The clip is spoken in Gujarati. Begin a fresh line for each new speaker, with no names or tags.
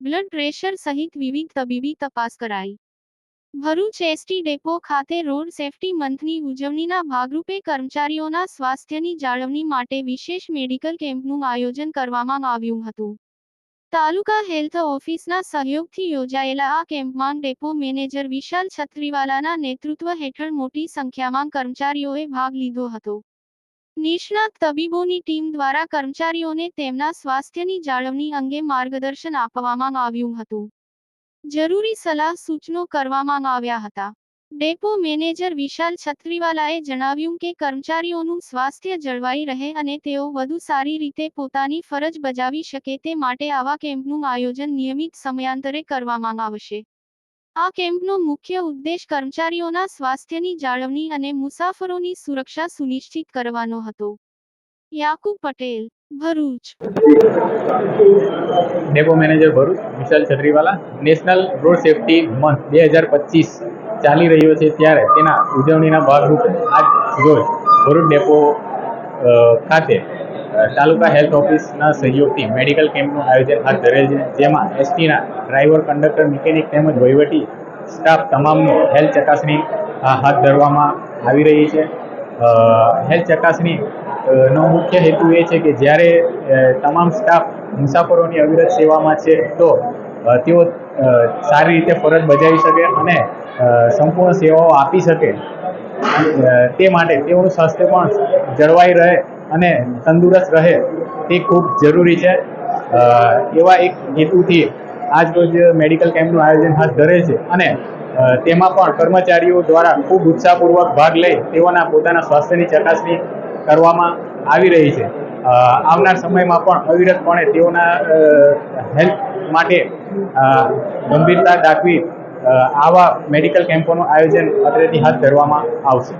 બ્લડ પ્રેશર સહિત વિવિધ તબીબી તપાસ કરાઈ. ભરૂચ એસટી ડેપો ખાતે રોડ સેફટી મંથની ઉજવણીના ભાગરૂપે કર્મચારીઓના સ્વાસ્થ્યની જાળવણી માટે વિશેષ મેડિકલ કેમ્પનું આયોજન કરવામાં આવ્યું હતું. તાલુકા હેલ્થ ઓફિસના સહયોગથી યોજાયેલા આ કેમ્પમાં ડેપો મેનેજર વિશાલ છત્રીવાલાના નેતૃત્વ હેઠળ મોટી સંખ્યામાં કર્મચારીઓએ ભાગ લીધો હતો. નિષ્ણાત તબીબોની ટીમ દ્વારા કર્મચારીઓને તેમના સ્વાસ્થ્યની જાળવણી અંગે માર્ગદર્શન આપવામાં આવ્યું હતું. જરૂરી સલાહ સૂચનો કરવામાં આવ્યા હતા. ડેપો મેનેજર વિશાલ છત્રીવાલાએ જણાવ્યું કે કર્મચારીઓનું સ્વાસ્થ્ય જળવાઈ રહે અને તેઓ વધુ સારી રીતે પોતાની ફરજ બજાવી શકે તે માટે આવા કેમ્પનું આયોજન નિયમિત સમયાંતરે કરવામાં આવશે. આ કેમ્પનો મુખ્ય ઉદ્દેશ કર્મચારીઓના સ્વાસ્થ્યની જાળવણી અને મુસાફરોની સુરક્ષા સુનિશ્ચિત કરવાનો હતો. Yakub Patel, Bharuch.
Depot manager Bharuch, Vishal Chhatriwala. National road safety month બે હજાર પચીસ ચાલી રહ્યો છે ત્યારે તેના ઉજવણીના ભાગરૂપે આજ રોજ ભરૂચ ડેપો ખાતે તાલુકા હેલ્થ ઓફિસના સહયોગથી મેડિકલ કેમ્પનું આયોજન હાથ ધરેલ છે. જેમાં એસટીના ડ્રાઈવર, કંડક્ટર, મિકેનિક તેમજ વહીવટી સ્ટાફ તમામની હેલ્થ ચકાસણી હાથ ધરવામાં આવી રહી છે. હેલ્થ ચકાસણી નો મુખ્ય હેતુ એ છે કે જ્યારે તમામ સ્ટાફ મુસાફરોની અવિરત સેવામાં છે, તો તેઓ સારી રીતે ફરજ બજાવી શકે અને સંપૂર્ણ સેવાઓ આપી શકે. તે માટે તેઓનું સ્વાસ્થ્ય પણ જળવાઈ રહે અને તંદુરસ્ત રહે તે ખૂબ જરૂરી છે. એવા એક હેતુથી આજ રોજ મેડિકલ કેમ્પનું આયોજન હાથ ધરે છે અને તેમાં પણ કર્મચારીઓ દ્વારા ખૂબ ઉત્સાહપૂર્વક ભાગ લઈ તેઓના પોતાના સ્વાસ્થ્યની ચકાસણી કરવામાં આવી રહી છે. આવનાર સમયમાં પણ અવિરતપણે તેઓના હેલ્થ માટે ગંભીરતા દાખવી આવા મેડિકલ કેમ્પોનું આયોજન અત્રેથી હાથ ધરવામાં આવશે.